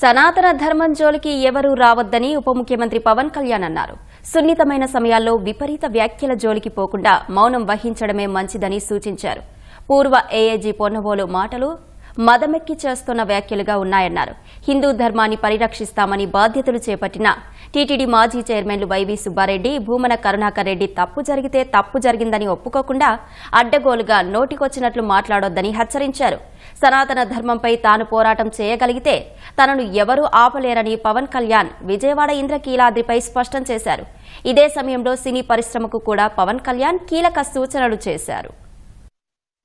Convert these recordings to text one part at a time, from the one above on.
సనాతన ధర్మం జోలికి ఎవరూ రావద్దని ఉప ముఖ్యమంత్రి పవన్ కళ్యాణ్ అన్నారు. సున్నితమైన సమయాల్లో విపరీత వ్యాఖ్యల జోలికి పోకుండా మౌనం వహించడమే మంచిదని సూచించారు. పూర్వ ఏఏజీ పొన్నవోలు మాటలు మదమెక్కి చేస్తున్న వ్యాఖ్యలుగా ఉన్నాయన్నారు. హిందూ ధర్మాన్ని పరిరక్షిస్తామని బాధ్యతలు చేపట్టిన టీటీడీ మాజీ చైర్మన్లు వైవి సుబ్బారెడ్డి భూమన కరుణాకర్ రెడ్డి తప్పు జరిగితే తప్పు జరిగిందని ఒప్పుకోకుండా అడ్డగోలుగా నోటికొచ్చినట్లు మాట్లాడొద్దని హెచ్చరించారు. సనాతన ధర్మంపై తాను పోరాటం చేయగలిగితే తనను ఎవరూ ఆపలేరని పవన్ కళ్యాణ్ విజయవాడ ఇంద్రకీలాద్రిపై స్పష్టం చేశారు. ఇదే సమయంలో సినీ పరిశ్రమకు కూడా పవన్ కళ్యాణ్ కీలక సూచనలు చేశారు.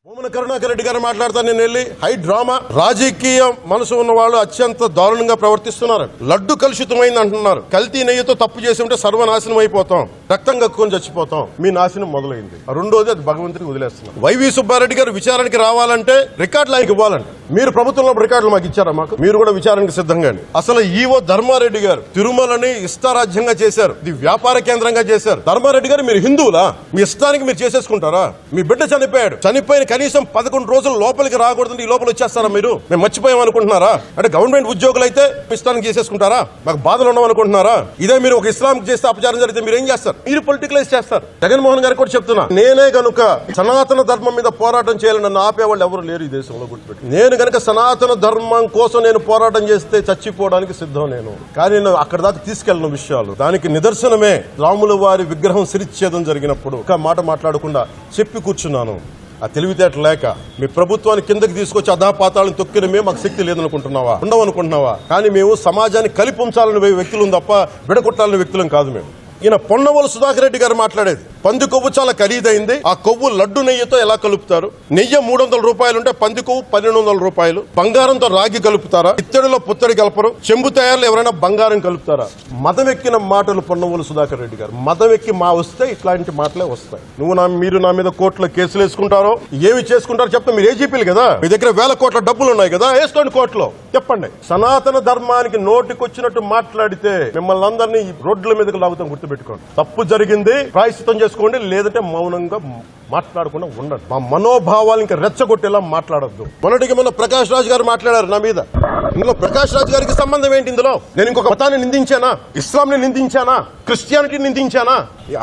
భూమన కరుణాకర్ రెడ్డి గారు మాట్లాడతాను నేను వెళ్ళి హై డ్రామా రాజకీయ మనసు ఉన్న వాళ్ళు అత్యంత దారుణంగా ప్రవర్తిస్తున్నారు. లడ్డు కలుషితమైంది అంటున్నారు. కల్తీ నెయ్యితో తప్పు చేసి ఉంటే సర్వనాశనం అయిపోతాం. రక్తం కక్కుని చచ్చిపోతాం. మీ నాశనం మొదలైంది. రెండోది అది భగవంతుడికి వదిలేస్తున్నాం. వైవి సుబ్బారెడ్డి గారు విచారణకి రావాలంటే రికార్డులు ఆయనకి ఇవ్వాలంటే. మీరు ప్రభుత్వంలో రికార్డులు మాకు ఇచ్చారా మాకు? మీరు కూడా విచారణకు సిద్ధంగా అసలు ఈవో ధర్మారెడ్డి గారు తిరుమలని ఇష్టారాజ్యంగా చేశారు. ఇది వ్యాపార కేంద్రంగా చేశారు. ధర్మారెడ్డి గారు మీరు హిందువులా? మీ ఇష్టానికి మీరు చేసేసుకుంటారా? మీ బిడ్డ చనిపోయాడు. చనిపోయిన కనీసం పదకొండు రోజులు లోపలికి రాకూడదు ఈ లోపల వచ్చేస్తారా మీరు? మేము మర్చిపోయాం అనుకుంటున్నారా? అంటే గవర్నమెంట్ ఉద్యోగులు అయితే మీ ఇష్టానికి చేసేసుకుంటారా? మాకు బాధలు ఉండవనుకుంటున్నారా ఇదే మీరు ఒక ఇస్లాం చేస్తే అపచారం జరిగితే మీరు ఏం చేస్తారు? మీరు పొలిటికలైజ్ చేస్తారు. జగన్మోహన్ గారికి కూడా చెప్తున్నా నేనే కనుక సనాతన ధర్మం మీద పోరాటం చేయాలని నన్ను ఆపేవాళ్ళు ఎవరు లేరు ఈ దేశంలో గుర్తుపెట్టి నేను గనుక సనాతన ధర్మం కోసం నేను పోరాటం చేస్తే చచ్చిపోవడానికి సిద్ధం నేను. కానీ నేను అక్కడ దాకా తీసుకెళ్ళిన విషయాలు. దానికి నిదర్శనమే రాముల వారి విగ్రహం సిరిచ్ఛేదం జరిగినప్పుడు. ఒక మాట మాట్లాడకుండా చెప్పి కూర్చున్నాను. ఆ తెలివితేట లేక మీ ప్రభుత్వాన్ని కిందకి తీసుకొచ్చి అధాపాతాలను తొక్కిన మేము మాకు శక్తి లేదనుకుంటున్నావా? ఉండవనుకుంటున్నావా? కానీ మేము సమాజాన్ని కలిపి ఉంచాలని వ్యక్తులు తప్ప విడగొట్టాలని వ్యక్తులం కాదు మేము. ఈయన పొన్నవోలు సుధాకర్ రెడ్డి గారు మాట్లాడేది. పంది కొవ్వు చాలా ఖరీదైంది. ఆ కొవ్వు లడ్డు నెయ్యితో ఎలా కలుపుతారు? నెయ్యి మూడు వందల రూపాయలు ఉంటే పంది కొవ్వు పన్నెండు వందల రూపాయలు. బంగారంతో రాగి కలుపుతారా? ఇత్తడిలో పుత్తడి కలపరు. చెంబు తయారులో ఎవరైనా బంగారం కలుపుతారా? మదం ఎక్కిన మాటలు పొన్నవోలు సుధాకర్ రెడ్డి గారు. మదం ఎక్కి మా వస్తే ఇట్లాంటి మాటలే వస్తాయి. నువ్వు నా మీరు నా మీద కోర్టులో కేసులు వేసుకుంటారో ఏమి చేసుకుంటారో చెప్తే. మీరు ఏజీపీలు కదా? మీ దగ్గర వేల కోట్ల డబ్బులు ఉన్నాయి కదా? వేసుకోండి కోర్టులో. చెప్పండి. సనాతన ధర్మానికి నోటికొచ్చినట్టు మాట్లాడితే మిమ్మల్ని అందరినీ రోడ్ల మీదకి లాగుతాం గుర్తుపెట్టుకోండి. తప్పు జరిగింది ప్రాయశ్చితం చేసుకోండి చేసుకోండి లేదంటే మౌనంగా మాట్లాడకుండా ఉండండి మా మనోభావాలు ఇంకా రెచ్చగొట్టేలా మాట్లాడొద్దు. మొన్నటికి మొన్న ప్రకాష్ రాజ్ గారు మాట్లాడారు నా మీద. ఇందులో ప్రకాష్ రాజ్ గారికి సంబంధం ఏంటి ఇందులో? నేను ఇంకొక మతాన్ని నిందించానా? ఇస్లాంని నిందించానా? క్రిస్టియానిటీ నిందించానా?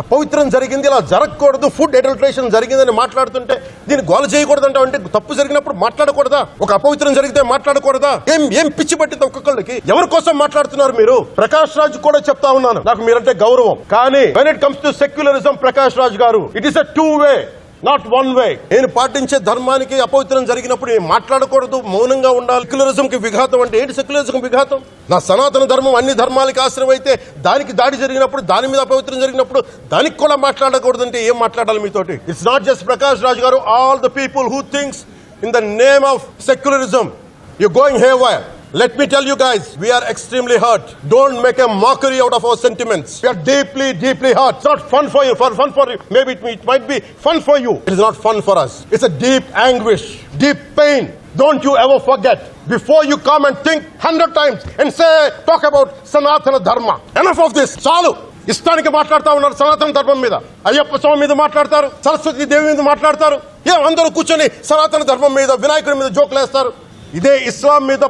అపవిత్రం జరిగింది ఇలా జరగకూడదు ఫుడ్ అడల్ట్రేషన్ జరిగిందని మాట్లాడుతుంటే దీన్ని గోల చేయకూడదు అంటే తప్పు జరిగినప్పుడు మాట్లాడకూడదా? ఒక అపవిత్రం జరిగితే మాట్లాడకూడదా? ఏం ఏం పిచ్చి పట్టింది ఒక్కొక్కళ్ళకి? ఎవరి కోసం మాట్లాడుతున్నారు మీరు? ప్రకాష్ రాజ్ కూడా చెప్తా ఉన్నాను. నాకు మీరంటే గౌరవం. కానీ when it comes to secularism Prakash Raj garu it is a two way not one way నేను పాటించే ధర్మానికి అపవిత్రం జరిగినప్పుడు నేను మాట్లాడకూడదు? మౌనంగా ఉండాలి. సెక్యులరిజం కి విఘాతం అంటే ఏంటి సెక్యులరిజం విఘాతం? నా సనాతన ధర్మం అన్ని ధర్మాలకి ఆశ్రయం అయితే దానికి దాడి జరిగినప్పుడు దాని మీద అపవిత్రం జరిగినప్పుడు దానికి కూడా మాట్లాడకూడదు అంటే ఏం మాట్లాడాలి మీతోటి? It's not just Prakash Raj గారు all the people who things in the name of secularism you going haywire Let me tell you guys, we are extremely hurt. Don't make a mockery out of our sentiments. We are deeply, deeply hurt. It's not fun for you, for fun for you. Maybe it, it might be fun for you. It is not fun for us. It's a deep anguish, deep pain. Don't you ever forget. Before you come and think hundred times and say, talk about Sanatana Dharma. Enough of this. చాలు ఇష్టానికి మాట్లాడుతా ఉన్నారు సనాతన ధర్మం మీద అయ్యప్ప స్వామి మీద మాట్లాడతారు సరస్వతి దేవి మీద మాట్లాడతారు ఏ అందరూ కూర్చొని సనాతన ధర్మం మీద వినాయకుడి మీద జోకులేస్తారు ఇదే ఇస్లాం మీద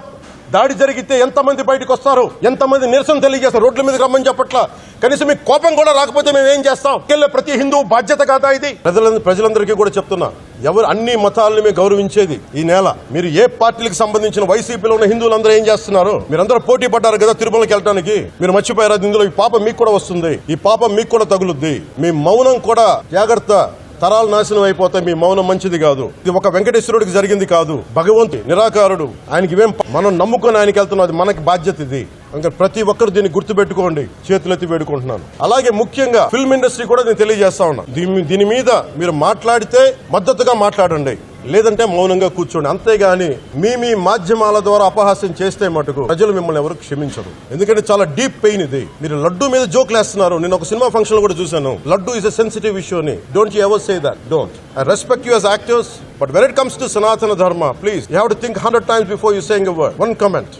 దాడి జరిగితే ఎంతమంది బయటకు వస్తారు? ఎంతమంది నిరసన తెలియజేస్తారు రోడ్ల మీద రమ్మని చెప్పట్లా? కనీసం మీకు కోపం కూడా రాకపోతే మేము ఏం చేస్తాం? కెళ్ళే ప్రతి హిందూ బాధ్యత కాదా ఇది? ప్రజలందరూ ప్రజలందరికీ కూడా చెప్తున్నా. ఎవరు అన్ని మతాలను మేము గౌరవించేది ఈ నేల. మీరు ఏ పార్టీలకు సంబంధించిన వైసీపీలో ఉన్న హిందువులందరూ ఏం చేస్తున్నారు? మీరందరూ పోటీ పడ్డారు కదా తిరుమలకి వెళ్ళడానికి మీరు మర్చిపోయారు? అది ఇందులో ఈ పాపం మీకు కూడా వస్తుంది. ఈ పాపం మీకు కూడా తగులుద్ది. మీ మౌనం కూడా జాగ్రత్త. తరాలు నాశనం అయిపోతే మీ మౌనం మంచిది కాదు. ఇది ఒక వెంకటేశ్వరుడికి జరిగింది కాదు. భగవంతు నిరాకారుడు. ఆయనకి ఇవేం మనం నమ్ముకొని ఆయనకి వెళ్తున్నది మనకి బాధ్యత ఇది. ఇంకా ప్రతి ఒక్కరు దీన్ని గుర్తుపెట్టుకోండి. చేతులెత్తి వేడుకుంటున్నాను. అలాగే ముఖ్యంగా ఫిల్మ్ ఇండస్ట్రీ కూడా నేను తెలియజేస్తా ఉన్నా. దీని దీని మీద మీరు మాట్లాడితే మద్దతుగా మాట్లాడండి. లేదంటే మౌనంగా కూర్చోండి. అంతేగాని మీ మీ మాధ్యమాల ద్వారా అపహాస్యం చేస్తే మటుకు ప్రజలు మిమ్మల్ని ఎవరు క్షమించరు. ఎందుకంటే చాలా డీప్ పెయిన్ ఇది. మీరు లడ్డు మీద జోక్లు వేస్తున్నారు. నేను ఒక సినిమా ఫంక్షన్లో కూడా చూశాను. Laddu is a sensitive issue అని. Don't you ever say that don't I respect you as actors but when it comes to Sanatana Dharma please you have to think hundred times before you saying word one comment